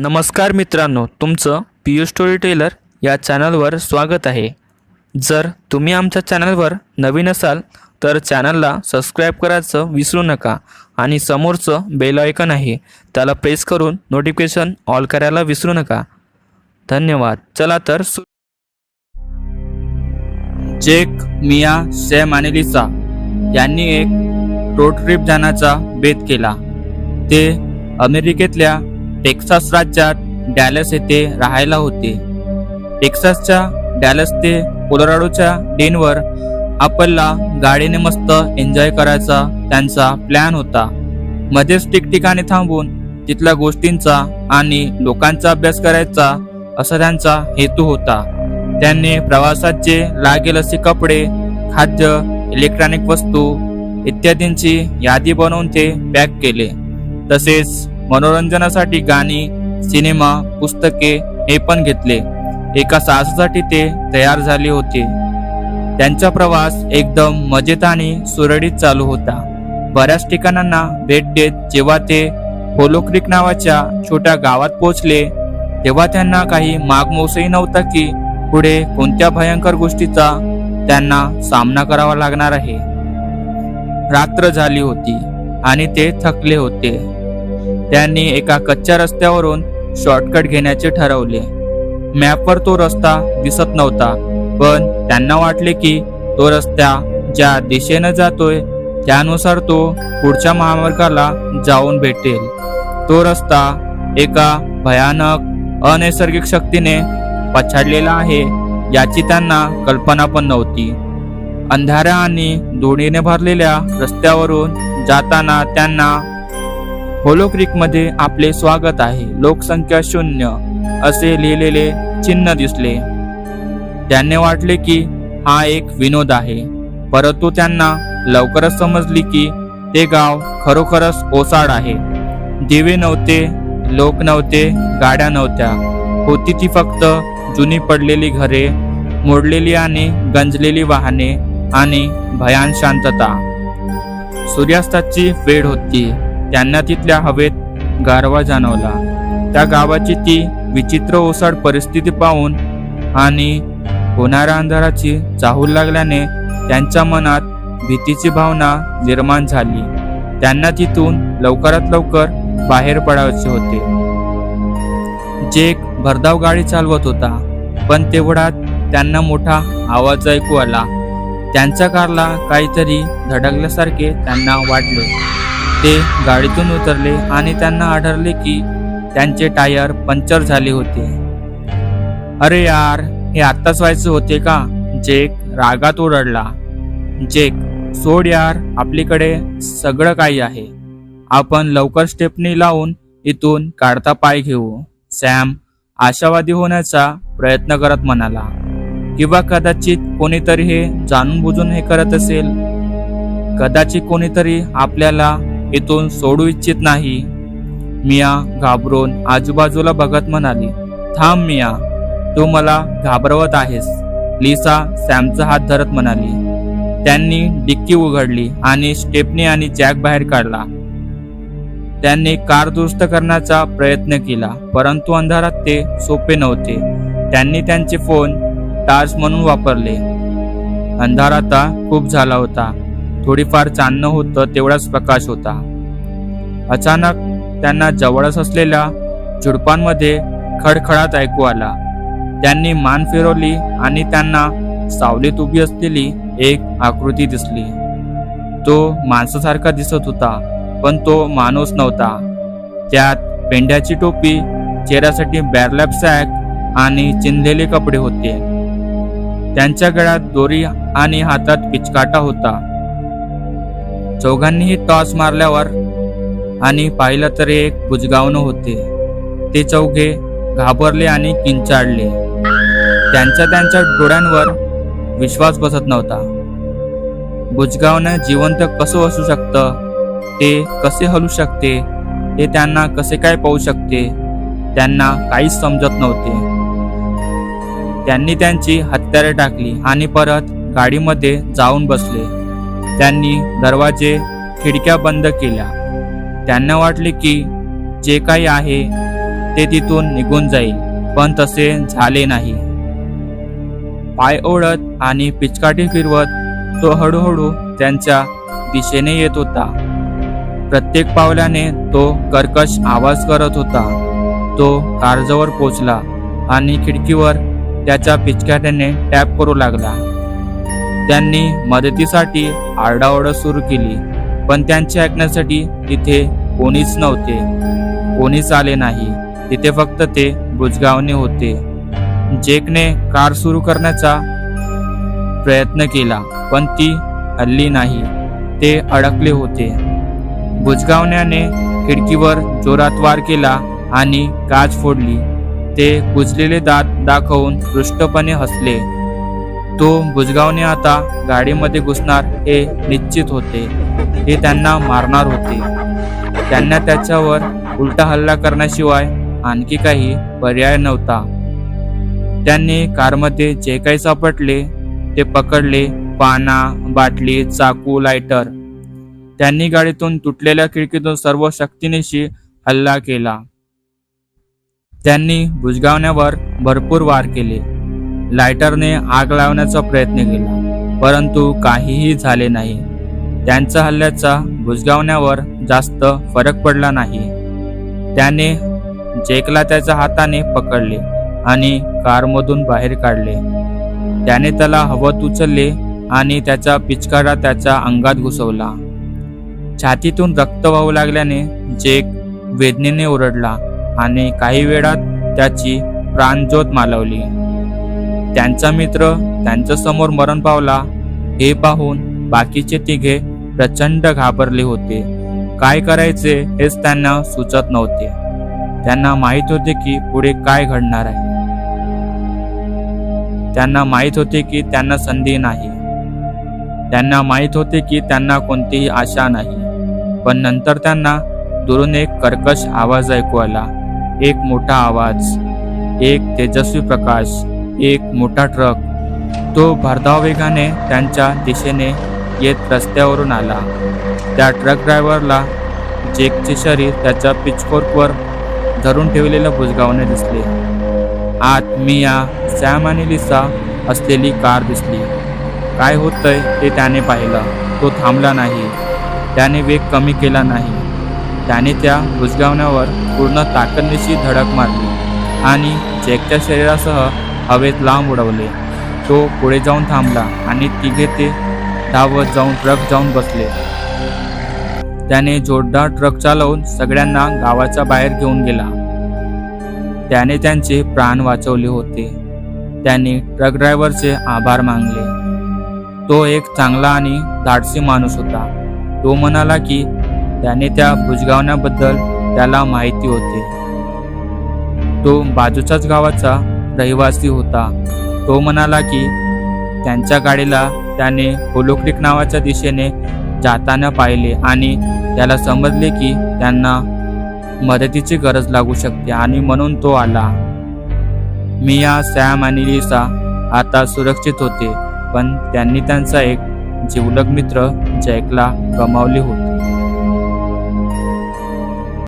नमस्कार मित्रांनो तुमचं पी यू स्टोरी टेलर या चॅनलवर स्वागत आहे. जर तुम्ही आमच्या चॅनलवर नवीन असाल तर चॅनलला सबस्क्राईब करायचं विसरू नका आणि समोरचं बेल आयकन आहे त्याला प्रेस करून नोटिफिकेशन ऑल करायला विसरू नका. धन्यवाद. चला तर सु जेक मिया सॅम आणि लिसा यांनी एक रोड ट्रिप जाण्याचा बेत केला. ते अमेरिकेतल्या टेक्सास राज्यात डॅलस येथे राहायला होते. टेक्सासच्या डॅलस ते कोलोराडोच्या डेनवर आपलला गाडीने मस्त एन्जॉय करायचा त्यांचा प्लॅन होता. मध्येच ठिकठिकाणी थांबून तिथल्या गोष्टींचा आणि लोकांचा अभ्यास करायचा असा त्यांचा हेतू होता. त्यांनी प्रवासाचे लागेल असे कपडे खाद्य इलेक्ट्रॉनिक वस्तू इत्यादींची यादी बनवून ते पॅक केले. तसेच मनोरंजनासाठी गाणी सिनेमा पुस्तके हे पण घेतले. एका साहसासाठी ते तयार झाले होते. त्यांचा प्रवास एकदम मजेत आणि सुरळीत चालू होता. बऱ्याच ठिकाणांना भेट देत जेव्हा ते होलोक्रिक नावाच्या छोट्या गावात पोहोचले तेव्हा त्यांना काही मागमोसही नव्हता की पुढे कोणत्या भयंकर गोष्टीचा त्यांना सामना करावा लागणार आहे. रात्र झाली होती आणि ते थकले होते. त्यांनी एका कच्च्या रस्त्यावरून शॉर्टकट घेण्याचे ठरवले. मॅपवर तो रस्ता दिसत नव्हता पण त्यांना वाटले की तो रस्ता ज्या दिशेनं जातोय त्यानुसार तो पुढच्या महामार्गाला जाऊन भेटेल. तो रस्ता एका भयानक अनैसर्गिक शक्तीने पछाडलेला आहे याची त्यांना कल्पना पण नव्हती. अंधारा आणि धुळीने भरलेल्या रस्त्यावरून जाताना त्यांना होलो क्रिकमध्ये आपले स्वागत आहे. लोकसंख्या शून्य असे लिहिलेले चिन्ह दिसले. त्यांनी वाटले की हा एक विनोद आहे. परंतु त्यांना लवकरच समजली की ते गाव खरोखरच ओसाड आहे. दिवे नव्हते लोक नव्हते गाड्या नव्हत्या. होती ती फक्त जुनी पडलेली घरे मोडलेली आणि गंजलेली वाहने आणि भयान शांतता. सूर्यास्ताची वेळ होती. त्यांना तिथल्या हवेत गारवा जाणवला. त्या गावाची ती विचित्र ओसाड परिस्थिती पाहून आणि होणाऱ्या अंधाराची चाहूल लागल्याने त्यांच्या मनात भीतीची भावना निर्माण झाली. त्यांना तिथून लवकरात लवकर बाहेर पडायचे होते. जेक भरधाव गाडी चालवत होता पण तेवढ्यात त्यांना मोठा आवाज ऐकू आला. त्यांच्या कारला काहीतरी धडकल्यासारखे त्यांना वाटले. ते गाडीतून उतरले आणि त्यांना आढळले की त्यांचे टायर पंक्चर झाले होते. अरे यार हे आत्ताच व्हायचे होते का? जेक रागात ओरडला. जेक सोड यार आपलीकडे सगळं काही आहे. आपण लवकर स्टेपनी लावून इथून काढता पाय घेऊ. सॅम आशावादी होण्याचा प्रयत्न करत म्हणाला. किंवा कदाचित कोणीतरी हे जाणून बुजून हे करत असेल? कदाचित कोणीतरी आपल्याला इथून सोडू इच्छित नाही. मिया घाबरून आजूबाजूला बघत म्हणाली थांब मिया तू मला घाबरवत आहेस. लिसा सॅमचा हात धरत म्हणाली. त्यांनी डिक्की उघडली आणि स्टेपनी आणि जॅक बाहेर काढला. त्यांनी कार दुरुस्त करण्याचा प्रयत्न केला परंतु अंधारात ते सोपे नव्हते. त्यांनी त्यांचे फोन टार्च म्हणून वापरले. अंधार आता खूप झाला होता. थोडीफार चांदणं होतं तेवढाच प्रकाश होता. अचानक त्यांना जवळच असलेल्या झुडपांमध्ये खडखडात ऐकू आला. त्यांनी मान फिरवली आणि त्यांना सावलीत उभी असलेली एक आकृती दिसली. तो माणसासारखा दिसत होता पण तो माणूस नव्हता. त्यात पेंड्याची टोपी चेहऱ्यासाठी बॅरलॅप सॅक आणि चिंधलेले कपडे होते. त्यांच्या गळ्यात दोरी आणि हातात पिचकाटा होता. चौघांनीही टॉस मारल्यावर आणि पाहिलं तर एक बुजगावणं होते. ते चौघे घाबरले आणि किंचाळले. त्यांच्या त्यांच्या डोळ्यांवर विश्वास बसत नव्हता. बुजगावणं जिवंत कसं असू शकतं? ते कसे हलू शकते? ते त्यांना कसे काय पाहू शकते? त्यांना काहीच समजत नव्हते. त्यांनी त्यांची हत्यारे टाकली आणि परत गाडीमध्ये जाऊन बसले. त्यांनी दरवाजे खिडक्या बंद केल्या. त्यांना वाटले की जे काही आहे ते तिथून निघून जाईल पण तसे झाले नाही. पाय ओढत आणि पिचकाठी फिरवत तो हळूहळू त्यांच्या दिशेने येत होता. प्रत्येक पावलाने तो कर्कश आवाज करत होता. तो कारजवर पोचला आणि खिडकीवर त्याच्या पिचकाट्याने टॅप करू लागला. त्यांनी मदतीसाठी आरडाओरड सुरू केली. पण त्यांचे ऐकण्यासाठी तिथे कोणीच नव्हते. कोणीच आले नाही. तिथे फक्त ते बुजगावणे होते. जेकने कार सुरू करण्याचा प्रयत्न केला पण ती हल्ली नाही. ते अडकले होते. बुजगावण्याने खिडकीवर जोरात वार केला आणि काच फोडली. ते कुजलेले दात दाखवून दृष्टपणे हसले. तो बुजगावने आता गाडीमध्ये घुसणार हे निश्चित होते. हे त्यांना मारणार होते. त्यांना त्याच्यावर उलटा हल्ला करण्याशिवाय आणखी काही पर्याय नव्हता. त्यांनी कारमध्ये जे काही सापडले ते पकडले पाना बाटली चाकू लायटर. त्यांनी गाडीतून तुटलेल्या खिडकीतून सर्व शक्तीनेशी हल्ला केला. त्यांनी बुजगावण्यावर भरपूर वार केले. लायटरने आग लावण्याचा प्रयत्न केला परंतु काहीही झाले नाही. त्यांच्या हल्ल्याचा भुजगावण्यावर जास्त फरक पडला नाही. त्याने जेकला त्याच्या हाताने पकडले आणि कारमधून बाहेर काढले. त्याने त्याला हवत उचलले आणि त्याचा पिचकारा त्याच्या अंगात घुसवला. छातीतून रक्त वाहू लागल्याने जेक वेदनेने ओरडला आणि काही वेळात त्याची प्राणज्योत मालवली. त्यांचा मित्र त्यांच्यासमोर मरण पावला. हे पाहून बाकीचे तिघे प्रचंड घाबरले होते. काय करायचे हेच त्यांना सुचत नव्हते. त्यांना माहीत होते की पुढे काय घडणार आहे. त्यांना माहीत होते की त्यांना संधी नाही. त्यांना माहीत होते की त्यांना कोणतीही आशा नाही. पण नंतर त्यांना दुरून एक कर्कश आवाज ऐकू आला. एक मोठा आवाज. एक तेजस्वी प्रकाश. एक मोठा ट्रक. तो भरधावेगाने त्यांच्या दिशेने येत रस्त्यावरून आला. त्या ट्रक ड्रायव्हरला जेकचे शरीर त्याच्या पिचकोर्कवर धरून ठेवलेलं बुजगावने दिसले. आत मिया सॅम आणि लिसा असलेली कार दिसली. काय होतंय ते त्याने पाहिलं. तो थांबला नाही. त्याने वेग कमी केला नाही. त्याने त्या बुजगावण्यावर पूर्ण ताकदनिशी धडक मारली आणि जेकच्या शरीरासह हवेत लांब उडवले. तो पुढे जाऊन थांबला आणि तिघे ते धावत जाऊन ट्रक जाऊन बसले. त्याने जोरदार ट्रक चालवून सगळ्यांना गावाच्या बाहेर घेऊन गेला. त्याने त्यांचे प्राण वाचवले होते. त्याने ट्रक ड्रायव्हरचे आभार मानले. तो एक चांगला आणि धाडसी माणूस होता. तो म्हणाला की त्याने त्या बुजगावण्याबद्दल त्याला माहिती होते. तो बाजूच्याच गावाचा रहिवासी होता. तो म्हणाला की त्यांच्या गाडीला त्याने होलोक्रिक नावाच्या दिशेने जाताना पाहिले आणि त्याला समजले की त्यांना मदतीची गरज लागू शकते आणि म्हणून तो आला. मिया सॅम आणि लिसा आता सुरक्षित होते पण त्यांनी त्यांचा एक जिवलग मित्र जॅकला गमावले होते.